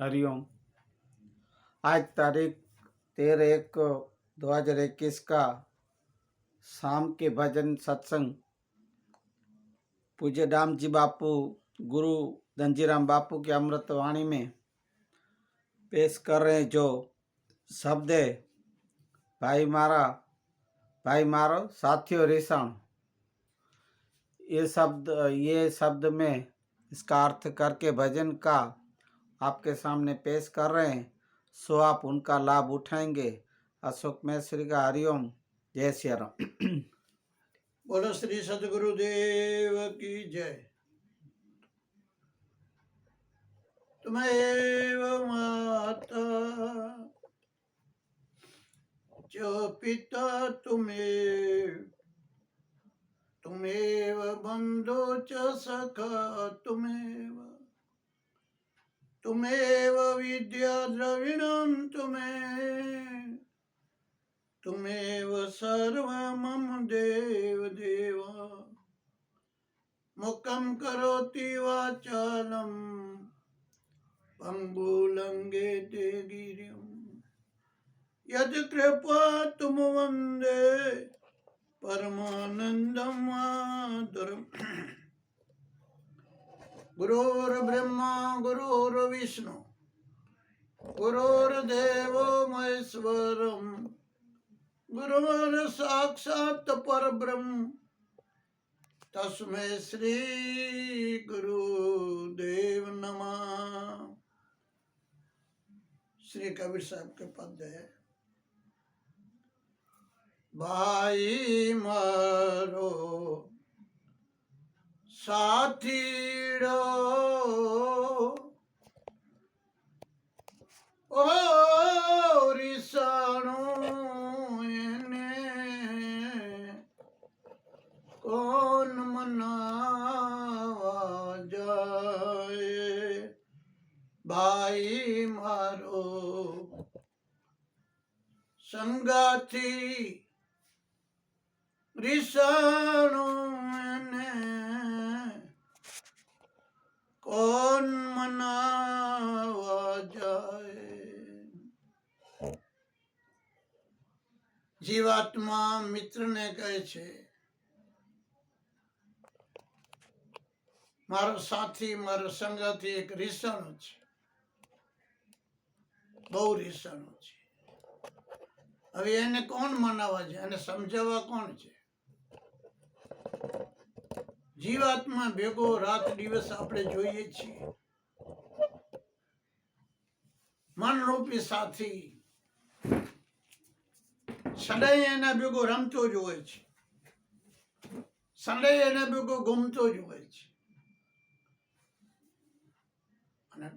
हरिओम आज तारीख तेरह एक दो हज़ार इक्कीस का शाम के भजन सत्संग। पूज्य राम जी बापू, गुरु धनजीराम बापू की अमृत वाणी में पेश कर रहे जो शब्द है, भाई मारा, भाई मारो, साथियों रिसाण ये शब्द ये शब्द में इसका अर्थ करके भजन का आपके सामने पेश कर रहे हैं, सो आप उनका लाभ उठाएँगे। अशोक मैश्री का हरिओम जय श्री राम बोलो, श्री सदगुरुदेव की जय। तुम्हें माता जो पिता तुम्हें तुम्हें बंधु च सखा तुम्हें तुम्हें विद्या द्रविणं तुम्हें तुमेव सर्व मम देव देव मुखं करोति वाचालं पङ्गुलङ्गे ते गिरिं। यत् कृपा तुम वंदे, परमानन्दं माधुरम् गुरोर्ब्रह्मा गुरोर्विष्णु गुरोर्देवो महेश्वरम्, गुरुवर साक्षात परब्रह्म, तस्मै श्री गुरुदेव नमः। श्री कबीर साहब के पद है। भाई मारो సాథీడో. ఓరిసాను ఎన్నే కోన్ మనావా జాయే. ભાઈ મારો સંગાથી રિસાણો ને કોણ મનાવા જાય. જીવાત્મા મિત્રને કહે છે, મારો સાથી, મારો સંગાથી એક રીસાણો છે. બહુ રીસાણો છે. હવે એને કોણ મનાવવા છે? એને સમજાવવા કોણ છે? જીવાત્મા ભેગો રાત દિવસ આપણે જોઈએ છીએ. મનરૂપી સાથી સદાય એના ભેગો રમતો જ હોય છે. સદાય એના ભેગો ગમતો જ હોય છે. અને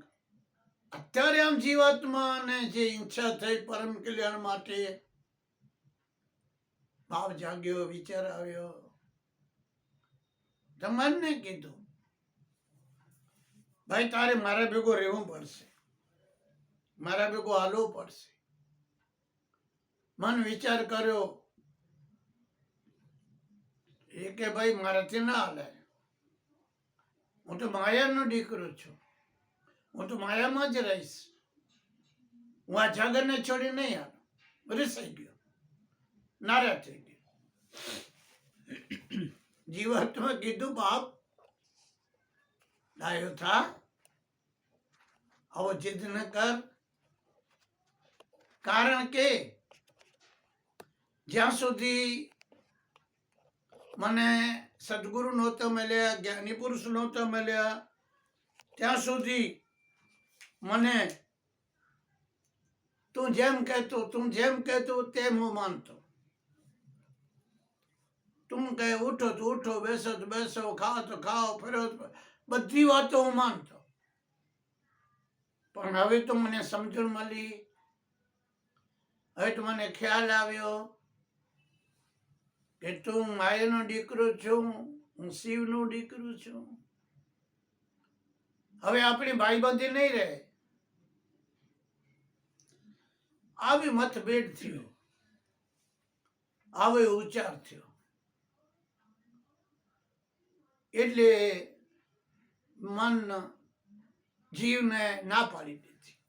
અત્યારે આમ જીવાત્માને જે ઈચ્છા થઈ પરમ કલ્યાણ માટે ભાવ જાગ્યો, વિચાર આવ્યો તમને કીધું. ભાઈ, તારે મારા ભેગો રહેવું પડશે. મારા ભેગો હાલવું પડશે. મન વિચાર કર્યો એ કે ભાઈ, મારાથી ના હાલે. હું તો માયાનો દીકરો છું. હું તો માયામાં જ રહીશ. હું આ જાગરને છોડી નહીં હાલ રીસાઈ ગયો. નારાજ થઈ ગયો. જીવાત્મા કીધું બાપ ડાયો થા આવો જીદ ન કર કારણ કે જ્યાં સુધી મને સદગુરુ નહોતા મળ્યા જ્ઞાની પુરુષ નહોતા મળ્યા ત્યાં સુધી મને તું જેમ કહેતો તું જેમ કહેતો તેમ હું માનતો તું કહે ઉઠો તો ઉઠો, બેસો તો બેસો, ખાઓ તો ખાઓ, ફરો બધી વાતો હું માનતો. પણ હવે તો મને સમજણ મળી. હવે તો મને ખ્યાલ આવ્યો કે તું માયાનો દીકરો છું, હું શિવનો દીકરો છું. હવે આપણી ભાઈબંધી નહીં રહે. આવી મતભેદ થયો. આવો ઉચ્ચાર થયો. એટલે મન જીવને ના પાડી દીધી.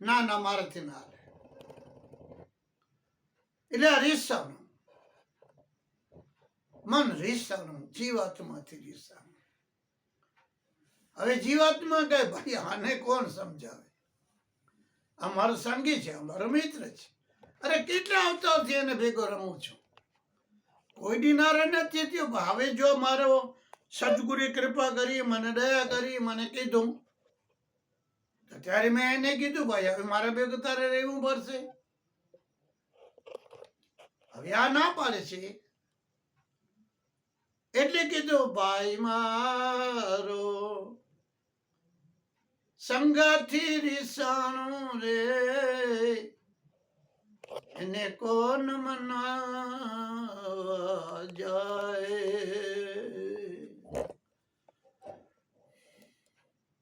ના ના, મારાથી ના હાલે એટલે રીસાનું મન રીસાનું જીવાત્માથી રીસાનું હવે જીવાત્મા કહે, ભાઈ, આને કોણ સમજાવે? આ મારો સંગી છે અમારો મારો મિત્ર છે. અરે, કેટલા અવતારથી એને ભેગો રમું છું? કોઈ દિનારે નથી થયું. હવે જો મારો સદગુરુ કૃપા કરી, મને દયા કરી, મને કીધું ત્યારે મેં એને કીધું, ભાઈ, હવે મારા ભેગું તારે રહેવું પડશે. હવે આ ના પાડે છે. એટલે કીધું, ભાઈ, મારો સંગાથી રીસાણું રે એને કોણ મનાવા જાય?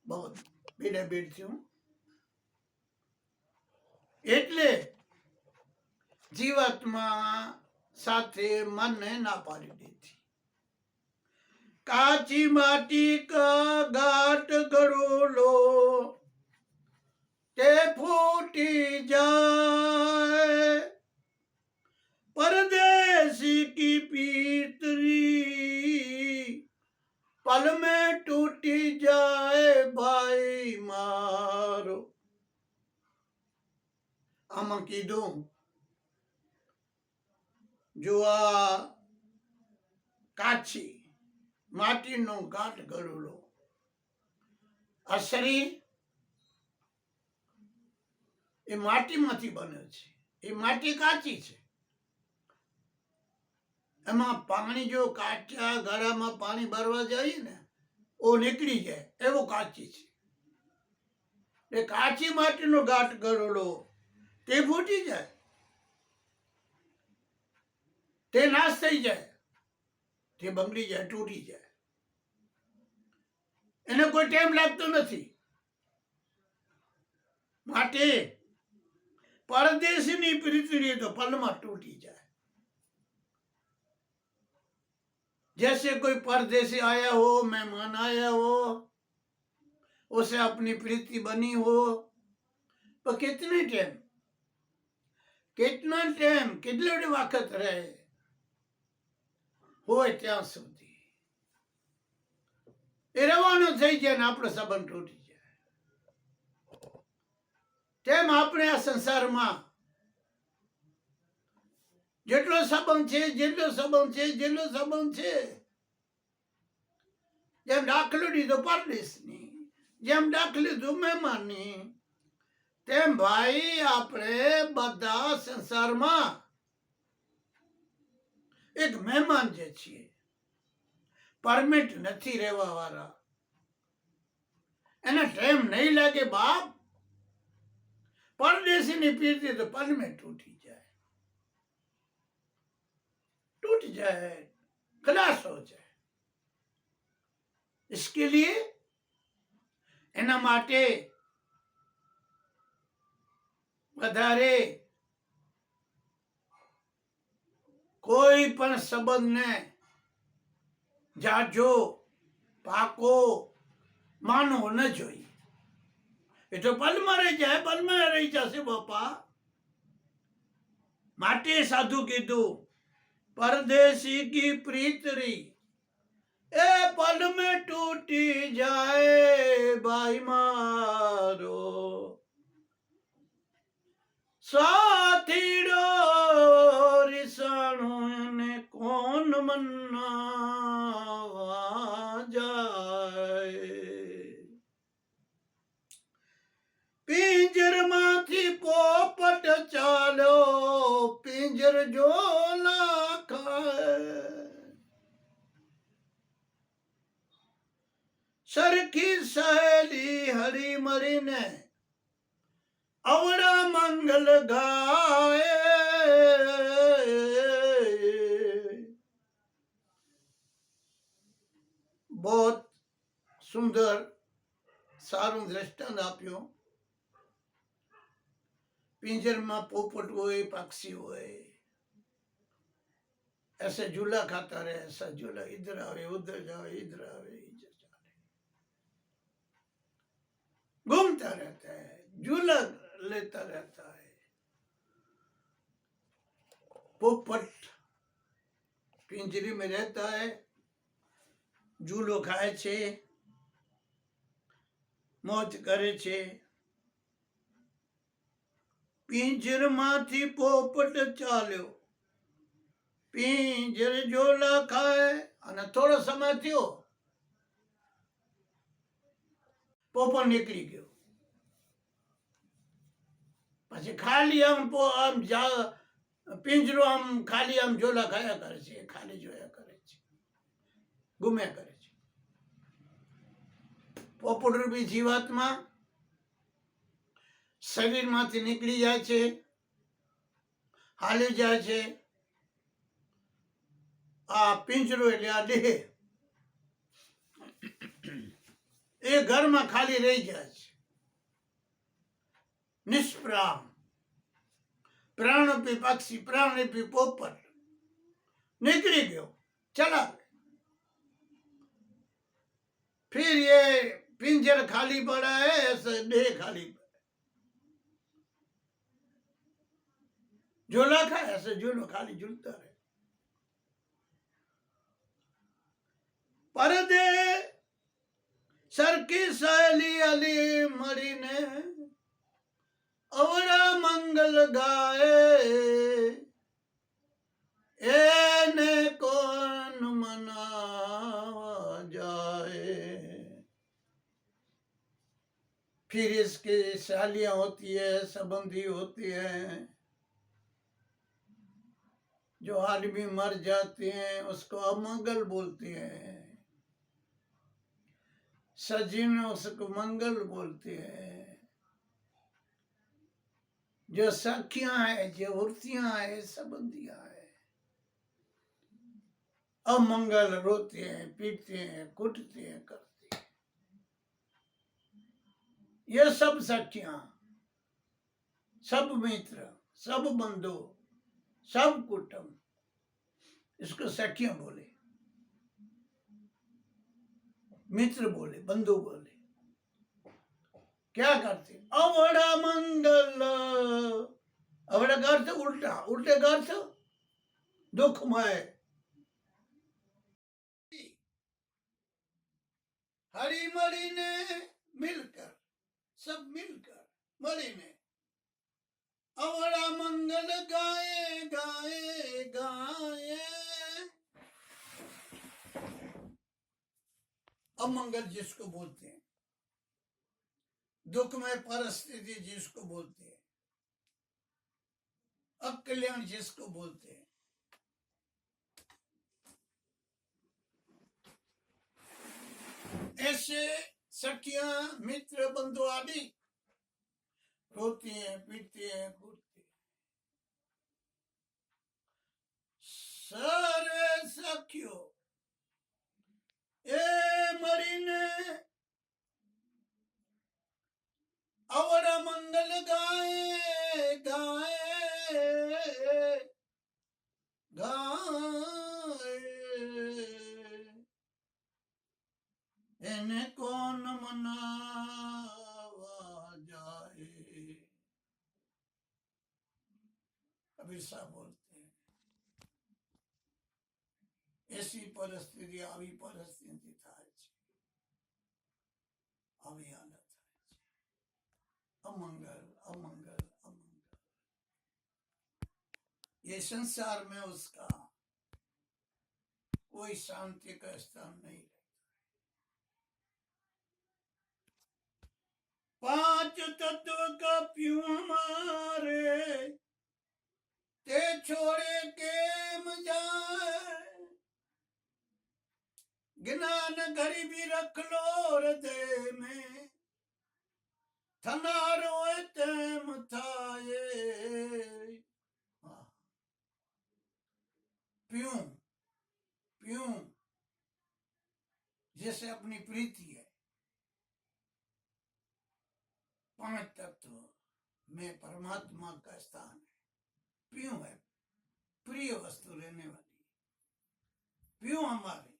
બહુ ભીડે ભીડ થયું એટલે જીવાત્મા સાથે મનને ના પાડી દીધી કાચી માટી કા ઘાટ ગળોલો તે ફૂટી જાય परदेसी की पीतरी पल में टूटी जाए भाई मारो આમાં કીધું જો આ કાચી માટીનો ગાંઠ ગળુલો આ શરીર એ માટીમાંથી બને છે. એ માટી કાચી છે. એમાં પાણી જો કાચા ગળામાં પાણી ભરવા જાય ને, ઓ નીકળી જાય, એવો કાચી છે. એ કાચી માટીનો ગાંઠ ગળોલો, તે ફૂટી જાય. તે નાશ થઈ જાય. તે બગડી જાય, તૂટી જાય. એને કોઈ ટાઈમ લાગતો નથી. માટે પરદેશની પ્રીતિની તો પલમાં टूटी जाए जैसे कोई परदेसी आया हो मेहमान आया हो उसे अपनी प्रीति बनी हो पर कितने टाइम કેટલા ટાઈમ કેટલી વખત રહે હોય ત્યાં સુધી એ રવાનો થઈ જાય ને આપણો સંબંધ તૂટી જાય તેમ આપણે આ સંસારમાં? જેટલો સંબંધ છે, જેટલો સંબંધ છે, જેટલો સંબંધ છે. જેમ દાખલો લીધો પરદેશની, જેમ દાખલો લીધો મહેમાનની, તેમ ભાઈ આપણે બધા સંસારમાં. એક મહેમાન જે છીએ, પરમિટ નથી રહેવા વાળા એને ટાઈમ નહીં લાગે બાપ. परदेसी पीते तो पल में टूटी जाए टूट जाए खलास हो जाए इसके लिए એના માટે વધારે કોઈ પણ સંબંધને જાજો પાકો માનવો ન જોઈએ એ તો પલમાં રહી જાય પલમાં રહી જશે બાપા માટે સાધુ કીધું પરદેશી કી પ્રીત રી એ પલ મેં તૂટી જાય ભાઈ મારો સાથી રો ને કોણ મન્ના હરી મરીને અવડા મંગલ ગાય બહુ સુંદર સારું દ્રષ્ટાંત આપ્યું पिंजर पोपट हुए पक्षी हुए ऐसे झूला खाता रहे ऐसा झूला इधर आवे उधर जावे इधर आवे घूमता रहता है झूला ले लेता रहता है पोपट पिंजरी में रहता है झूलो ખાય છે મોજ કરે છે પિંજરમાંથી પોપટ ચાલ્યો પિંજર ઝોલા ખાય અને થોડો સમય થયો પોપટ નીકળી ગયો. પછી ખાલી આમ આમ જા પિંજરો આમ ખાલી આમ જોલા ખાયા કરે છે, ખાલી જોયા કરે છે, ગુમ્યા કરે છે. પોપટ રૂપી જીવાત્મા શરીરમાંથી નીકળી જાય છે, હાલી જાય છે. આ પિંજરો એટલે આ દેહ. એ ઘરમાં ખાલી રહી જાય છે નિષ્પ્રાણ પ્રાણરૂપી પક્ષી પ્રાણરૂપી પોપટ निकली गयो चला फिर ये पिंजर खाली पड़ा है ऐसे देह खाली पड़ा है। झोला खा ऐसे झूलो खाली झूलता रहे सर की सहेली अली मरी ने और मंगल गाए। एने कौन मनावा जाए? फिर इसकी सहेलियाँ होती है, संबंधी होती है, जो आदमी मर जाते हैं, उसको अमंगल बोलते हैं। सजिन उसको मंगल बोलते हैं। जो सखियाँ है, जो उर्तियाँ है संबंधियाँ है। अमंगल रोते हैं, पीटते हैं, कुटते हैं, करते हैं। ये सब सखियाँ, सब मित्र, सब बंधु, सब कुटुंब, इसको सखियाँ बोले। मित्र बोले, बंधु बोले। क्या करते? अवड़ा मंगल। अवड़ा का अर्थ उल्टा। उल्टे का अर्थ दुखमय। हरी मरी ने मिलकर, सब मिलकर मरी ने अवड़ा मंगल गाए गाए गाए। अमंगल जिसको बोलते हैं। दुख में परिस्थिति जिसको बोलते हैं। अकल्याण जिसको बोलते हैं। ऐसे सखिया, मित्र, बंधु आदि रोती हैं पीटते हैं कूदते सारे सखियों એ મળીને અવરા મંગલ ગાય ગાય ગાય એને કોણ મનાવા જાય અભિષા બોલતા बोलते हैं ऐसी परिस्थिति આવી પરિસ્થિતિ થાય છે આવી હાલત થાય છે अमंगल अमंगल अमंगल ये संसार में उसका कोई शांति का स्थान नहीं रहता पांच तत्व का प्यूं हमारे ते छोड़े केम जाए ज्ञान गरीबी रख लो हृदय में थनारो तेम थाए हाँ। प्यूं प्यूं जैसे अपनी प्रीति है पाँच तत्व में परमात्मा का स्थान है प्यू है प्रिय वस्तु रहने वाली प्यों हमारे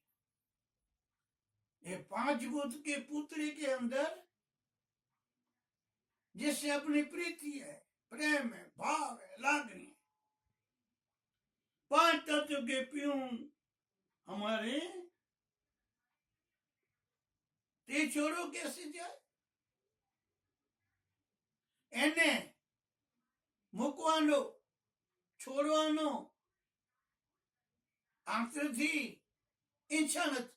ये पांच भूत के पुतली के अंदर जिससे अपनी प्रीति है प्रेम है भाव है लागनी है पांच तत्व के पीऊ हमारे તે છોડો કેસે જાય એને મૂકવાનો છોડવાનો આંતરથી ઈચ્છા નથી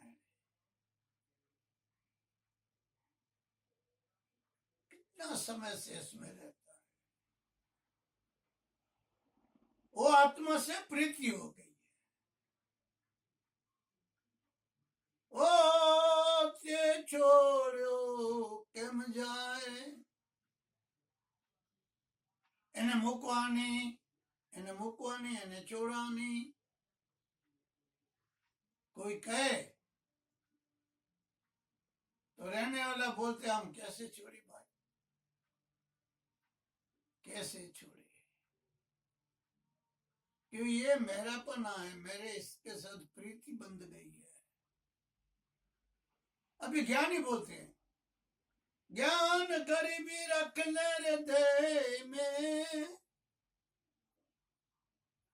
कितना समय से इसमें रहता है वो आत्मा से प्रीति हो गई है ओ ते छोड़ो કેમ જાય એને મૂકવાની એને મૂકવાની એને ચોરાની कोई कहे तो रहने वाला बोलते हम कैसे छोड़ी भाई कैसे छोड़े? क्यों ये मेरा पना है मेरे इसके साथ प्रीति बंध गई है? अभी ज्ञान ही बोलते हैं, ज्ञान करीबी रख ले में।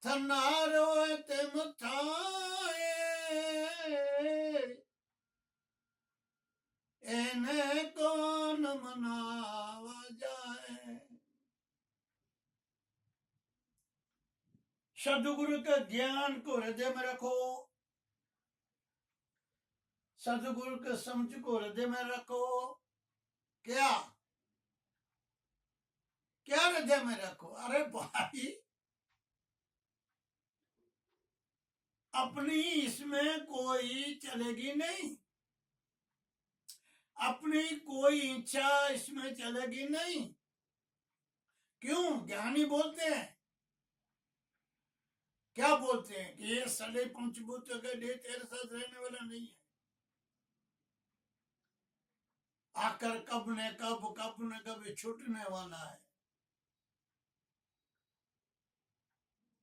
थनारो ते मथाए कौन मनावा जाए? सदगुरु के ज्ञान को हृदय में रखो। सदगुरु के समझ को हृदय में रखो। क्या? क्या हृदय में रखो? अरे भाई, अपनी इसमें कोई चलेगी नहीं। अपनी कोई इच्छा इसमें चलेगी नहीं। क्यों? ज्ञानी बोलते हैं। क्या बोलते हैं कि ये सड़े पंचभूत का डे तेरे साथ रहने वाला नहीं है। आकर कब ने कब कब ने कब छूटने वाला है।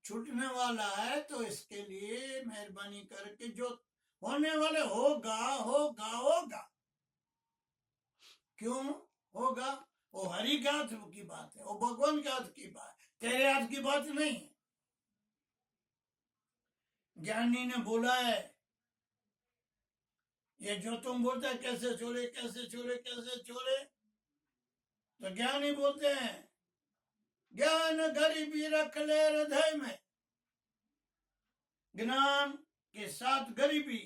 छूटने वाला है तो इसके लिए मेहरबानी करके जो होने वाले होगा होगा होगा। क्यों? होगा। वो हरि के बात है, वो भगवान हाथ की बात तेरे हाथ की बात नहीं है। ज्ञानी ने बोला है, ये जो तुम बोलते हैं, कैसे छोड़े कैसे छोड़े कैसे छोड़े तो ज्ञानी बोलते हैं, ज्ञान गरीबी रख ले हृदय में। ज्ञान के साथ गरीबी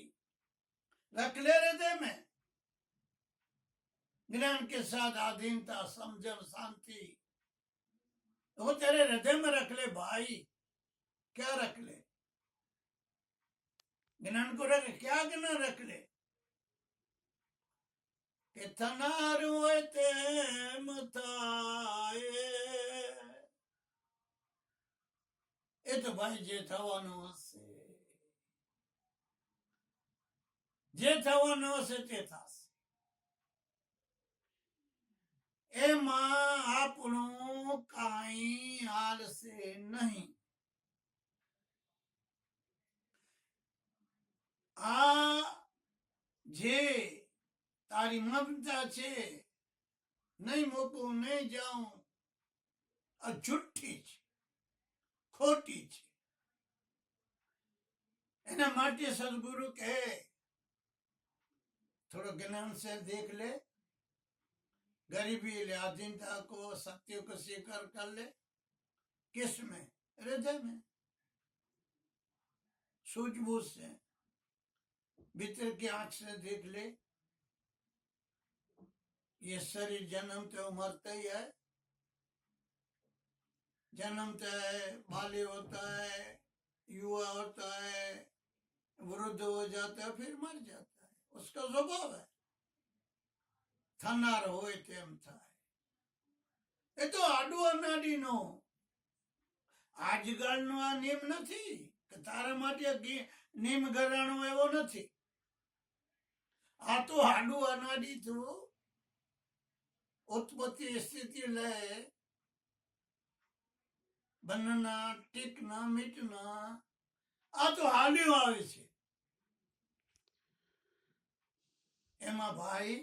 रख ले हृदय में। ज्ञान के साथ आधीनता, समझन, शांति, वो तेरे हृदय में रख ले भाई। क्या रख ले? ज्ञान को रख क्या ज्ञान रख ले કે થનારું હોય તેમ થાય એ તો ભાઈ જે થવાનું હશે જે થવાનું હશે તે થશે એમાં આપણું કાંઈ હાલશે નહીં આ જે તારી મમતા છે નહીં મૂકું નહીં જાઉં આ જુઠ્ઠી છે ખોટી છે એના માટે સદગુરુ કહે थोड़ा ज्ञान से देख ले गरीबी ले आधीनता को सत्य को स्वीकार कर ले किस में हृदय में सूझबूझ से भीतर की आंख से देख ले ये शरीर जन्मते मरता ही है जन्मता है बाल्य होता है युवा होता है वृद्ध हो जाता है फिर मर जाता है उसका स्वभाव है थनार होए तेम થાય એ તો આડું અનાડીનો આજકાલનો આ નિયમ નથી કે તારા માટે ગી- નિયમ ઘરાણો એવો નથી આ તો હાડું અનાડી થ્રુ ઉત્પત્તિ સ્થિતિ લય બનના, ટીકના, મીટના. આ તો હાડ્યું આવે છે. એમાં ભાઈ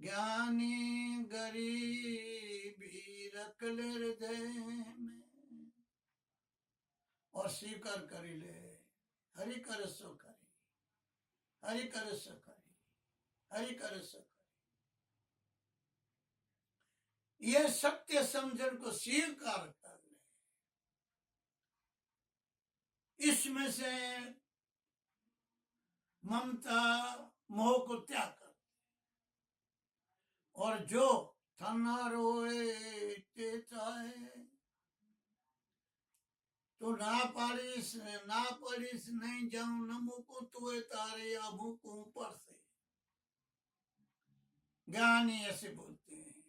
જ્ઞાની ગરીબી રકલ હૃદય મે ઓર સ્વીકાર કરી લે. હરિ કરે સો કરે हरि कर सकरी, हरि कर सकरी। यह सत्य समझन को स्वीकार कर ले इसमें से ममता, मोह को त्याग कर और जो थना रोए तेता है तो ना पाड़ीस ना पड़ीस नहीं जाऊँ, न मुकू तुए तारे या मुकू ऊपर से। ज्ञानी ऐसे बोलते हैं।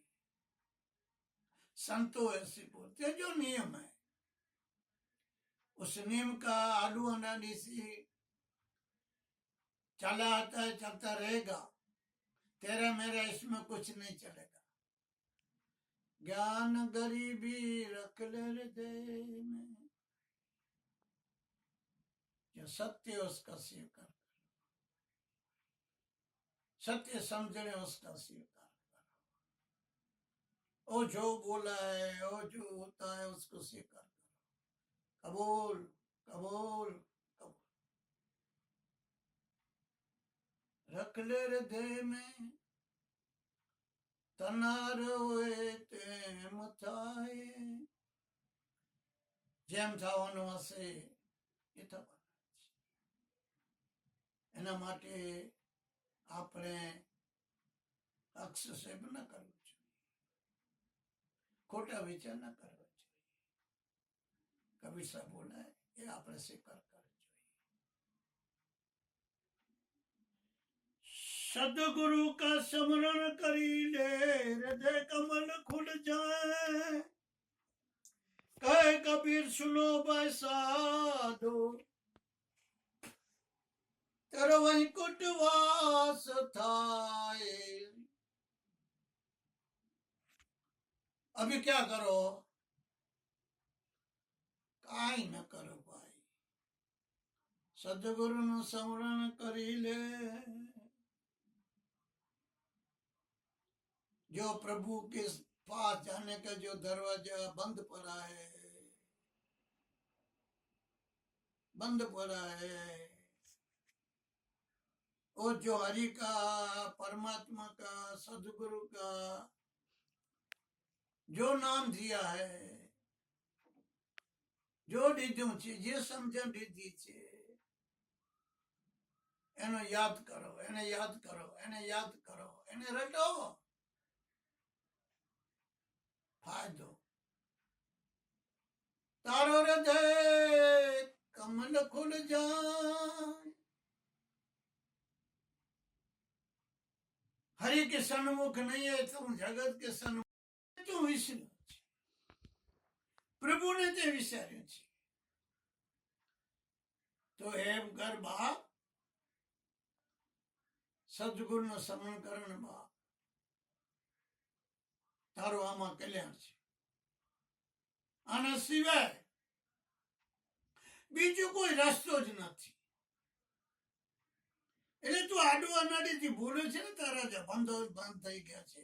संतो ऐसे बोलते हैं, जो नियम है। उस नियम का आलू अनानी से चला आता है, चलता रहेगा। तेरा मेरा इसमें कुछ नहीं चलेगा। ज्ञान गरीबी रख ले हृदय में। जो सत्य है उसका स्वीकार करो सत्य समझने उसका स्वीकार करो वो जो बोला है वो जो होता है उसको स्वीकार करो कबूल कबूल कबूल रख ले हृदय में તનાર હોય તેમ થાય જેમ થવાનું હશે એ થવાનું છે એના માટે આપણે અક્ષસેપ ન કરવું જોઈએ ખોટા વિચાર ન કરવા જોઈએ કબીર સાહેબ બોલાય એ આપણે સ્વીકાર કરવો જોઈએ सदगुरु का स्मरण करी ले हृदय कमल खुल जाए कहे कबीर सुनो भाई साधु तेरो वैकुंठ वास थाए अभी क्या करो કાંઈ ન કરો ભાઈ સદગુરુનું સ્મરણ કરી લે जो प्रभु के पास जाने का जो दरवाजा बंद पड़ा है बंद पड़ा है और जो हरि का परमात्मा का सदगुरु का जो नाम दिया है जो લીધું છે જે સમજણ લીધી છે એનો યાદ કરો એને યાદ કરો એને યાદ કરો એને રટો ફાયદો તારો હૃદય કમલ ખુલ જાય હરિ કે સન્મુખ નહીં है જગત કે સન્મુખ તું વિસર્યો છે. પ્રભુને તે વિચાર્યું છે. તો એમ કર બાપ. સદગુરુનું સમરણ કરણ બાપ. તારું આમાં કલ્યાણ છે. આના સિવાય બીજો કોઈ રસ્તો જ નથી. એટલે તું આડું અનાડીથી ભૂલે છે ને તારા જે બંધ થઈ ગયા છે.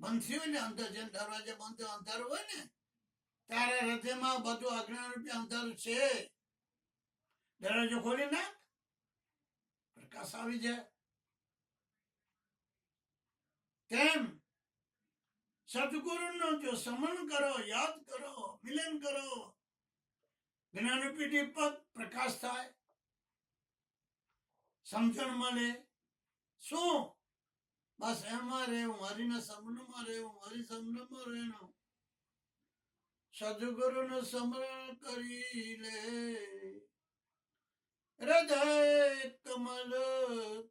બંધ થયું ને અંદર જેમ દરવાજા બંધ અંધારું હોય ને, તારા હૃદયમાં બધું અજ્ઞાન રૂપે અંધારું છે. દરવાજો ખોલી નાખ, પ્રકાશ આવી જાય. તેમ સદગુરુનો જો સમરણ કરો, યાદ કરો, મિલન કરો, જ્ઞાનપીઠી દીપક પ્રકાશ થાય. સમજણ મળે? શું? બસ એમાં રહેવું હરિના સમનમાં રહેવું હરિ સમનમાં રહેવું સદગુરુનું સમરણ કરી લે. હૃદય કમલ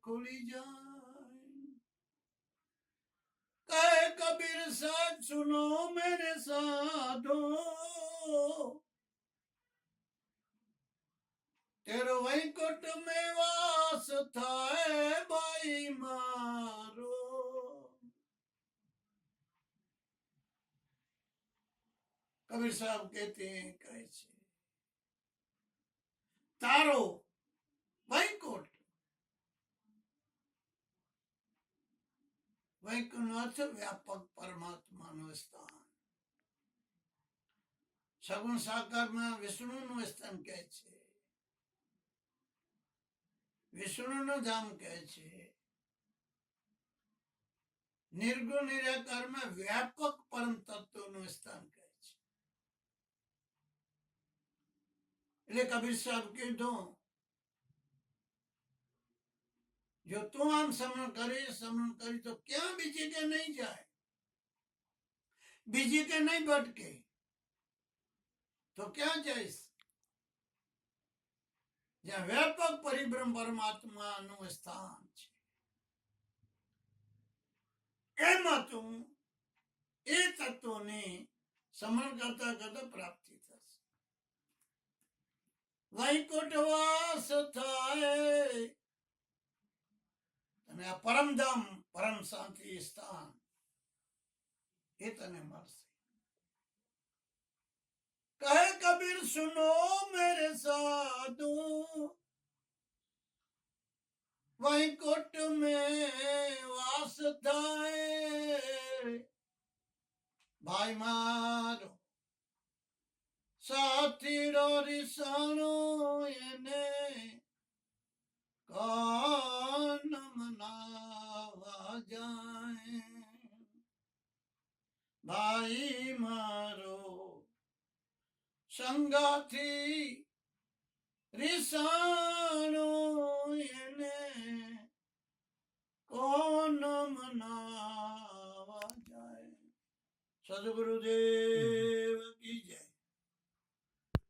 ખુલી જાય. કહે કબીર સાથ સુનો મેરે સાધો. તેરો વૈકુટ મે વાસ થાય ભાઈ મારો. કબીર સાહેબ કહેતે કહે છે, તારો વૈકુટ વૈકુંઠ અર્થ વ્યાપક પરમાત્માનું સ્થાન. સગુણ સાકારમાં વિષ્ણુનું સ્થાન કહે છે વિષ્ણુનું ધામ કહે છે નિર્ગુણ નિરાકારમાં વ્યાપક પરમ તત્વનું સ્થાન કહે છે એટલે કબીર સાહેબ કીધું જો તું આમ સમરણ કરી સમરણ કરી તો ક્યાં બીજી કે નહીં જાય બીજી કે નહીં ભટકે તો ક્યાં જઈશ જ્યાં વ્યાપક પરિબ્રહ્મ પરમાત્માનું સ્થાન છે. એમાં તું એ તત્વોની સમરણ કરતા કરતા પ્રાપ્તિ થશે. વૈકુંઠ વાસ થાય. અને આ પરમધામ, પરમ શાંતિ સ્થાન એ તને મળશે. कहे कबीर सुनो मेरे साधु वैकुंठ में वास थाए भाई मारो साथी डोरी सानो ने कौन मनावा जाए भाई मारो ਸੰਗਾਥੀ ਰਿਸਾਨੋ ਇਹਨੇ ਕੋਨ ਮਨਾਵਾ ਜਾਏ? ਸਤਿਗੁਰੂ ਦੇਵ ਕੀ ਜੈ।